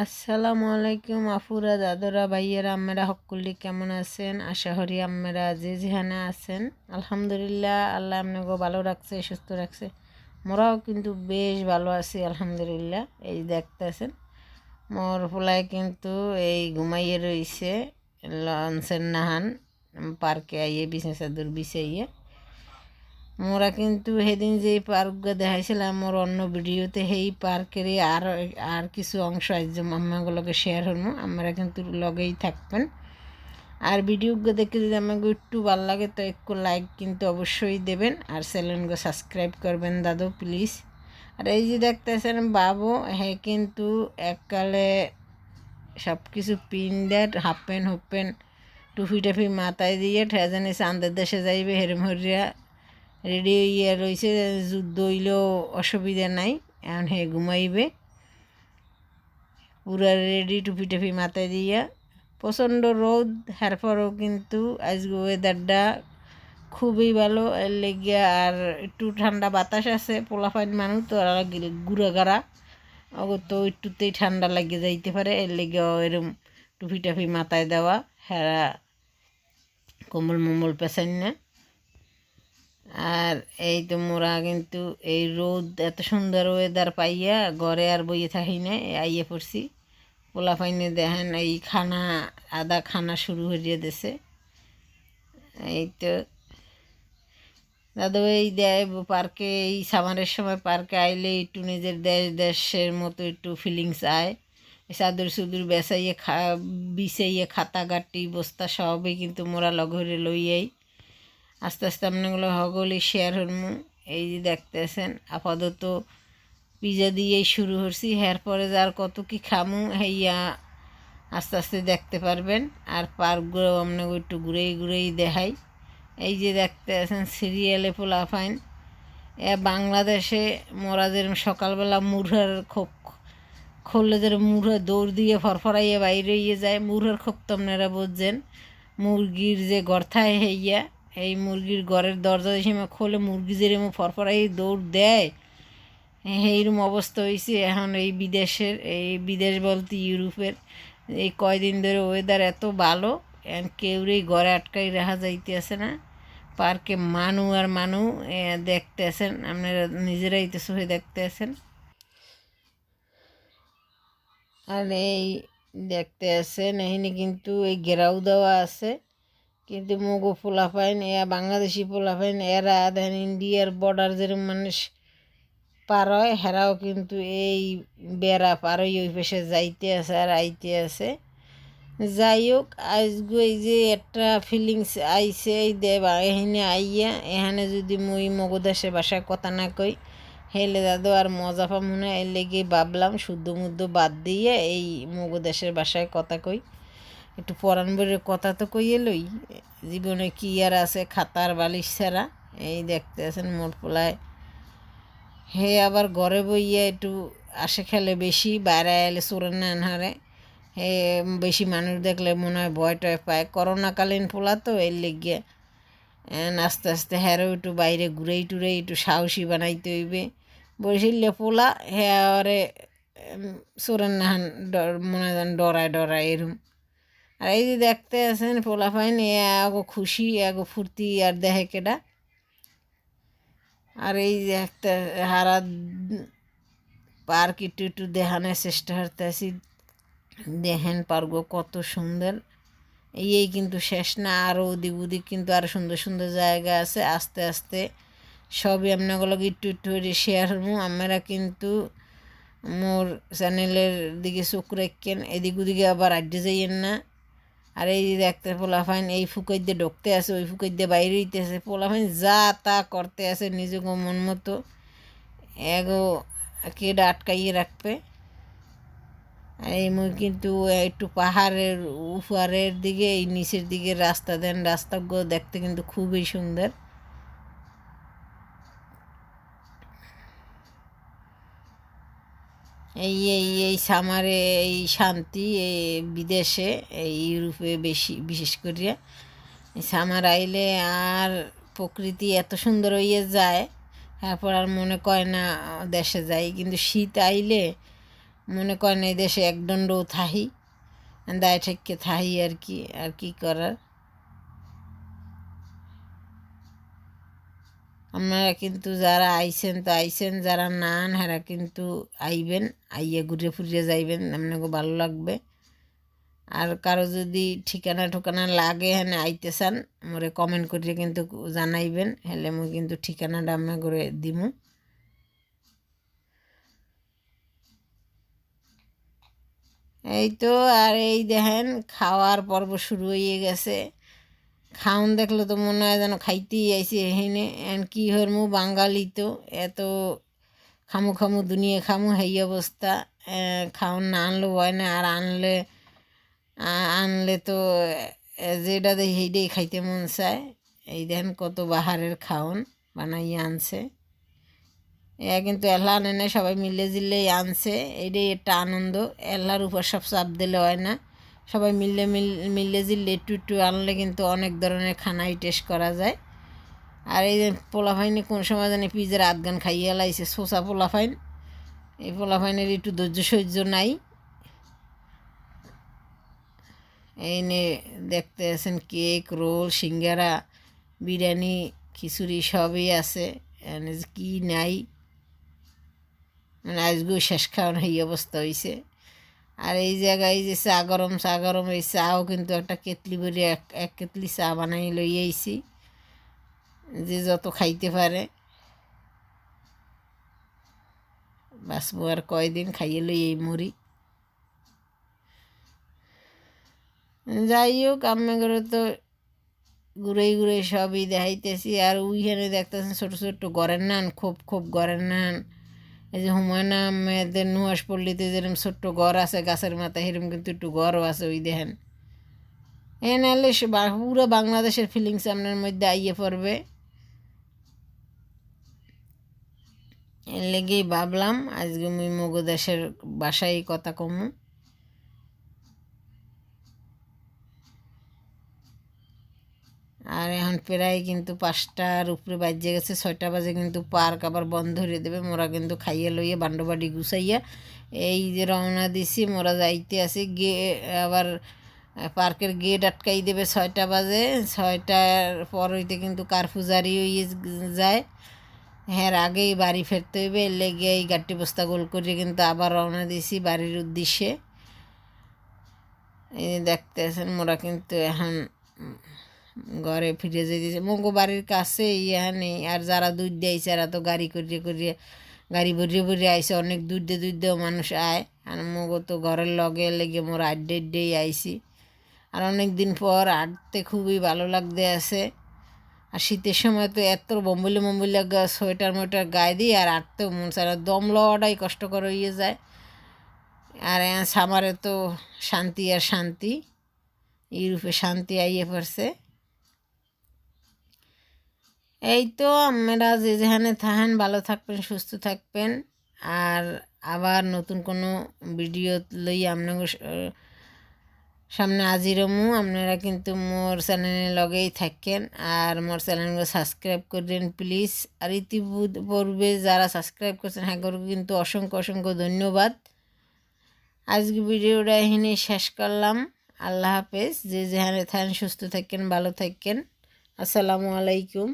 আসসালামু আলাইকুম আফুরা দাদরা, ভাইয়েরা, আম্মেরা হকুল্লি কেমন আছেন? আশা করি আম্মেরা যে যেখানে আছেন। আলহামদুলিল্লাহ, আল্লাহ আপনাকে ভালো রাখছে, সুস্থ রাখছে। মোরাও কিন্তু বেশ ভালো আছি, আলহামদুলিল্লাহ। এই দেখতেছেন, মোর ফুলায় কিন্তু এই ঘুমাইয়ে রইছে, লঞ্চের নাহান, পার্কে আইয়ে বিছনা চাদর বিছাইয়ে। মোরা কিন্তু সেদিন যে পার্ক দেখাইছিলাম, মোর অন্য ভিডিওতে সেই পার্কের আর আর কিছু অংশ আজ আমাগুলোকে শেয়ার হলো আমরা কিন্তু লগেই থাকবেন। আর ভিডিওগুলো দেখে যদি আমাকে একটু ভালো লাগে, তো একটু লাইক কিন্তু অবশ্যই দেবেন, আর চ্যানেলগুলো সাবস্ক্রাইব করবেন দাদু প্লিজ আর এই যে দেখতেছেন বাবু হ্যাঁ কিন্তু এককালে সব কিছু পিন দেয় হাফ প্যান্ট হুপ প্যান্ট টুফি টাফি মাথায় দিয়ে ঠেজানি চান্দের দেশে যাইবে হেরম হরিয়া রেডি হইয়া রয়েছে যুদ্ধ হইলেও অসুবিধা নাই, এখন হে ঘুমাইবে। পুরা রেডি টুপি টুপি মাথায় দিয়া। প্রচণ্ড রোদ পরেও কিন্তু আজকে ওয়েদারটা খুবই ভালো। এর লেগিয়া আর একটু ঠান্ডা বাতাস আছে পোলাফাইন মানুষ তো আর গুড়া গাড়া। অগর তো একটুতেই ঠান্ডা লাগিয়ে যাইতে পারে, এর লেগে এরম টুপি টাফি মাথায় দেওয়া। হ্যাঁ কোমল মোমল পেছান না। আর এই তো মোরা কিন্তু এই রোদ, এত সুন্দর ওয়েদার পাইয়া ঘরে আর বইয়ে থাকি না আইয়ে পড়ছি। পোলা পাইনে দেখেন এই খানা, আদা খানা শুরু হয়ে দিছে এই তো দাদু এই দেয় পার্কে এই সামারের সময় পার্কে আইলে একটু নিজের দেশ, দেশের মতো একটু ফিলিংস আয়। চাদর সুদুর বেসাইয়ে খা, বিছাইয়ে খাতা গাটি বস্তা সবই কিন্তু মোরা লগরে লইয়াই। আস্তে আস্তে আপনাগুলো হগলি শেয়ার হরমু। এই যে দেখতেছেন, আপাতত পিজা দিয়েই শুরু করছি। হ্যার পরে যার কত কি খামু, হেইয়া আস্তে আস্তে দেখতে পারবেন। আর পার্কগুলো আপনাকে একটু ঘুরেই ঘুরেই দেখাই। এই যে দেখতে আছেন সিরিয়ালে ফাইন এ বাংলাদেশে মোরা যেরকম সকালবেলা মুড়ার খোপ খুললে যেরকম মুড়া দৌড় দিয়ে ফরফরাইয়ে বাইরে ইয়ে যায়। মুড়ার খোপ তো আপনারা বুঝছেন। মুরগির যে গর্থায় হইয়া এই মুরগির ঘরের দরজা হিসেবে খোলে, মুরগি যেরকম ফরফরাই দৌড় দেয়। এইরকম অবস্থা হয়েছে এখন এই বিদেশের, এই বিদেশ বলতে ইউরোপের। এই কয়দিন ধরে ওয়েদার এত ভালো কেউ কেউরেই ঘরে আটকাই রাখা যাইতেছে না। পার্কে মানু আর মানু দেখতে আছেন আপনারা নিজেরাই তো সহে দেখতে আছেন আর এই দেখতে আছেন এখানে কিন্তু এই ঘেরাও দেওয়া আছে। কিন্তু মুগো পোলাফাইন এরা বাংলাদেশি পোলা পোলাফাইন এরা দেন ইন্ডিয়ার বর্ডার যেরকম মানুষ পার হয়, হেরাও কিন্তু এই বেড়া পারই ওই পেশে যাইতে আছে আর আইতে আছে। যাই হোক, আজগু এই যে একটা ফিলিংস আইসে এই দেবা এখানে আইয়া, এখানে যদি মুই মগদেশে বাসায় কথা না কই, হেলে দাদু আর মজা পামু না, এর লেগে ভাবলাম শুদ্ধ মুদ্ধ বাদ দিয়ে এই মগদেশের বাসায় কথা কই। একটু পরাণ বইয়ের কথা তো কইয়ে লই জীবনে কি আর আছে খাতার বালিশ ছাড়া? এই দেখতে আছেন মোট পোলায়। হে আবার ঘরে বইয়া একটু আসে খেলে বেশি, বাইরে এলে চোরের না হারে। হে বেশি মানুষ দেখলে মনে হয় ভয় টয় পায়। করোনাকালীন পোলা তো এর লেগে। আস্তে আস্তে হ্যারো একটু বাইরে ঘুরেই টুরে একটু সাহসী বানাইতে হইবে। বসিলে পোলা, হে হ্যাঁ চোরের নাহান ডর, মনে হয় ডরায় ডরায় এরম। আর এই যে দেখতে আছেন পোলাফাইন এ আগো খুশি আগো ফুর্তি আর দেখে কেডা। আর এই যে একটা হারা পার্ক একটু একটু দেখানোর চেষ্টা করতে আছি দেখেন পারগো কত সুন্দর। এই কিন্তু শেষ না আরও ওদিক ওদিক কিন্তু আরও সুন্দর সুন্দর জায়গা আছে। আস্তে আস্তে সবই আপনাগুলোকে একটু একটু শেয়ার হব আমরা কিন্তু মোর চ্যানেলের দিকে চোখ রাখেন, এদিক ওদিকে আবার আড্ডে যাইয়েন না। আর এই দেখতে পোলাফাইন, এই ফুকের দিয়ে ঢুকতে আসে ওই ফুকের দিয়ে বাইরে হইতে হইতেছে। পোলাফাইন যা তা করতে আসে নিজেকে মন মতো। এগো কেডা আটকাইয়ে রাখবে। আর এই মুই কিন্তু একটু পাহাড়ের উপরের দিকে, এই নিচের দিকে রাস্তা দেন রাস্তাগুলো দেখতে কিন্তু খুবই সুন্দর। এই এই এই সামারে এই শান্তি, এই বিদেশে, এই ইউরোপে বেশি, বিশেষ করিয়া সামার আইলে আর প্রকৃতি এত সুন্দর হইয়ে যায়, তারপর আর মনে করে না দেশে যাই। কিন্তু শীত আইলে মনে করেন এই দেশে একদণ্ডও থাহি, দায় ঠেককে থাহি আর কি আর কি করার। আপনারা কিন্তু যারা আইছেন তো আইছেন, যারা নান হেরা কিন্তু আইবেন, আইয়ে ঘুরে ফুরিয়ে যাইবেন, আপনাকে ভালো লাগবে। আর কারও যদি ঠিকানা ঠোকানা লাগে হ্যাঁ আইতে চান, মোরে কমেন্ট করিয়ে কিন্তু জানাইবেন, হেলে মুই কিন্তু ঠিকানাটা আপনার করে দিমু। এই তো, আর এই দেখেন, খাওয়ার পর্ব শুরু হয়ে গেছে। খাওন দেখলে তো মনে হয় যেন খাইতেই আইসি এখানে এন কি হরমু? বাঙালি তো, এত খামু খামু দুনিয়া খামু, হেই অবস্থা। খাওন না আনলেও হয় না, আর আনলে আনলে তো যেটা দেখি সেইটাই খাইতে মন চায়। এই দেখেন কত বাহারের খাওন বানাইয়ে আনছে। এ কিন্তু এল্লা আনে না সবাই মিলে জিলেই আনছে। এইটাই একটা আনন্দ। এল্লার উপর সব চাপ দিলে হয় না। সবাই মিললে মিললে জিললে একটু একটু আনলে কিন্তু অনেক ধরনের খানাই টেস্ট করা যায়। আর এই পোলাফাইনে কোন সময় জানি পিজের আধগান খাইয়ে লাইছে শোষা পোলাফাইন। এই পোলাফাইনের একটু ধৈর্য সহ্য নাই। এই নে দেখতে আছেন কেক, রোল, সিঙ্গারা, বিরিয়ানি, খিচুড়ি সবই আছে। কি নাই। মানে আজকেও শেষ খাওয়ানো এই অবস্থা হয়েছে আর এই জায়গায় যে চা গরম চা গরম, এই চাও কিন্তু একটা কেতলি ভরে এক এক কেতলি চা বানাই লই আইছি। যে যত খাইতে পারে। বাঁচবো আর কয়দিন খাইয়ে লই এই মুড়ি। যাই হোক করে তো ঘুরে ঘুরে সবই দেখাইতেছি। আর উইখানে দেখতেছেন ছোটো ছোটো গড়ের নান, খুব খুব গড়ের নান। এই যে হুমায়ুন আহমেদের নুয়াস পল্লীতে যেরকম ছোট্ট ঘর আছে, গাছের মাথায় সেরকম কিন্তু একটু ঘরও আছে ওই দেখেন। এ নাহলে পুরো বাংলাদেশের ফিলিংস আপনার মধ্যে আইয়ে পড়বে। এর লেগেই ভাবলাম, আজকে আমি মগো দেশের বাসায় কথা কমু। আর এখন প্রায় কিন্তু পাঁচটার উপরে বাজে গেছে, ছয়টা বাজে কিন্তু পার্ক আবার বন্ধ হয়ে দেবে। মোরা কিন্তু খাইয়ে লইয়ে বান্ডবাড়ি গুছাইয়া এই যে রওনা দিছি, মোরা যাইতে আসি গে, আবার পার্কের গেট আটকাই দেবে ছয়টা বাজে। ছয়টার পর হইতে কিন্তু কারফুজারি হয়ে যায়। হ্যাঁ আগেই বাড়ি ফেরতে হইবে, এর লেগে এই গাড়ি বস্তা গোল করে কিন্তু আবার রওনা দিছি বাড়ির উদ্দেশ্যে। এই দেখতে আছেন মোরা কিন্তু এখন ঘরে ফিরে যেতেছে মগো বাড়ির কাছে নেই আর যারা দুধ দিয়েছে এরা তো গাড়ি করিয়ে করিয়ে, গাড়ি ভরিয়ে ভরিয়ে আইসে অনেক দূর দিয়ে দূর দিয়েও মানুষ আয়। আর মগো তো ঘরের লগে লেগে মোর আড্ডে আড্ডেই আইসি আর অনেক দিন পর আটতে খুবই ভালো লাগতে আছে। আর শীতের সময় তো এত বম্বলি বম্বলি সোয়েটার মোয়েটার গায়ে দিই আর আটতেও মন সারা দম লওয়াটাই কষ্টকর হয়ে যায়। আর সামারে তো শান্তি আর শান্তি। ইউরোপে শান্তি আইয়ে পড়ছে। এই তো আমরা যে যেখানে থাকেন, ভালো থাকবেন, সুস্থ থাকবেন। আর আবার নতুন কোনো ভিডিও লই আপনার সামনে আজিরমু আপনারা কিন্তু মোর চ্যানেলে লগেই থাকেন। আর মোর চ্যানেলগুলো সাবস্ক্রাইব করবেন, প্লিজ। আর ইতিপূর্বে যারা সাবস্ক্রাইব করছেন হ্যাঁ কিন্তু অসংখ্য অসংখ্য ধন্যবাদ। আজকে ভিডিওটা এখানে শেষ করলাম। আল্লাহ হাফেজ। যে যেখানে থাকেন, সুস্থ থাকেন, ভালো থাকেন। আসসালামু আলাইকুম।